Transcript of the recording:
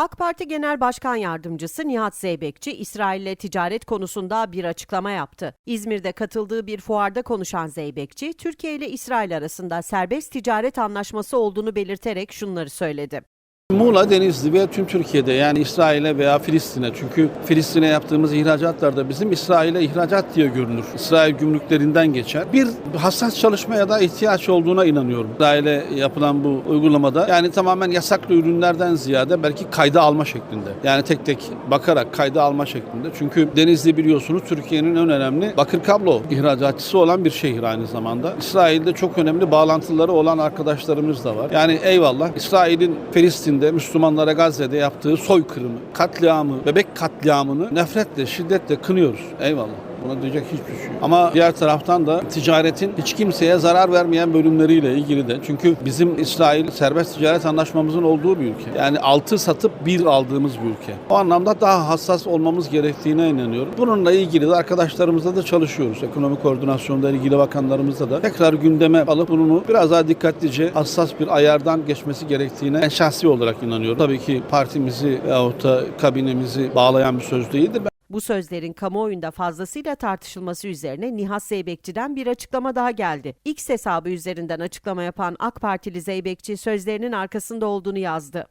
AK Parti Genel Başkan Yardımcısı Nihat Zeybekçi, İsrail ile ticaret konusunda bir açıklama yaptı. İzmir'de katıldığı bir fuarda konuşan Zeybekçi, Türkiye ile İsrail arasında serbest ticaret anlaşması olduğunu belirterek şunları söyledi. Muğla, Denizli ve tüm Türkiye'de yani İsrail'e veya Filistin'e çünkü Filistin'e yaptığımız ihracatlarda bizim İsrail'e ihracat diye görünür. İsrail gümrüklerinden geçer. Bir hassas çalışmaya da ihtiyaç olduğuna inanıyorum. İsrail'e yapılan bu uygulamada yani tamamen yasaklı ürünlerden ziyade belki kayda alma şeklinde. Yani tek tek bakarak kayda alma şeklinde. Çünkü Denizli biliyorsunuz Türkiye'nin en önemli bakır kablo ihracatçısı olan bir şehir aynı zamanda. İsrail'de çok önemli bağlantıları olan arkadaşlarımız da var. Yani eyvallah İsrail'in Filistin'de Müslümanlara Gazze'de yaptığı soykırımı, katliamı, bebek katliamını nefretle, şiddetle kınıyoruz. Eyvallah. Buna diyecek hiçbir şey yok. Ama diğer taraftan da ticaretin hiç kimseye zarar vermeyen bölümleriyle ilgili de. Çünkü bizim İsrail serbest ticaret anlaşmamızın olduğu bir ülke. Yani altı satıp bir aldığımız bir ülke. O anlamda daha hassas olmamız gerektiğine inanıyorum. Bununla ilgili de arkadaşlarımızla da çalışıyoruz. Ekonomik koordinasyonda ilgili bakanlarımızla da tekrar gündeme alıp bunu biraz daha dikkatlice hassas bir ayardan geçmesi gerektiğine ben şahsi olarak inanıyorum. Tabii ki partimizi veyahut da kabinemizi bağlayan bir söz değildir. Bu sözlerin kamuoyunda fazlasıyla tartışılması üzerine Nihat Zeybekçi'den bir açıklama daha geldi. X hesabı üzerinden açıklama yapan AK Partili Zeybekçi sözlerinin arkasında olduğunu yazdı.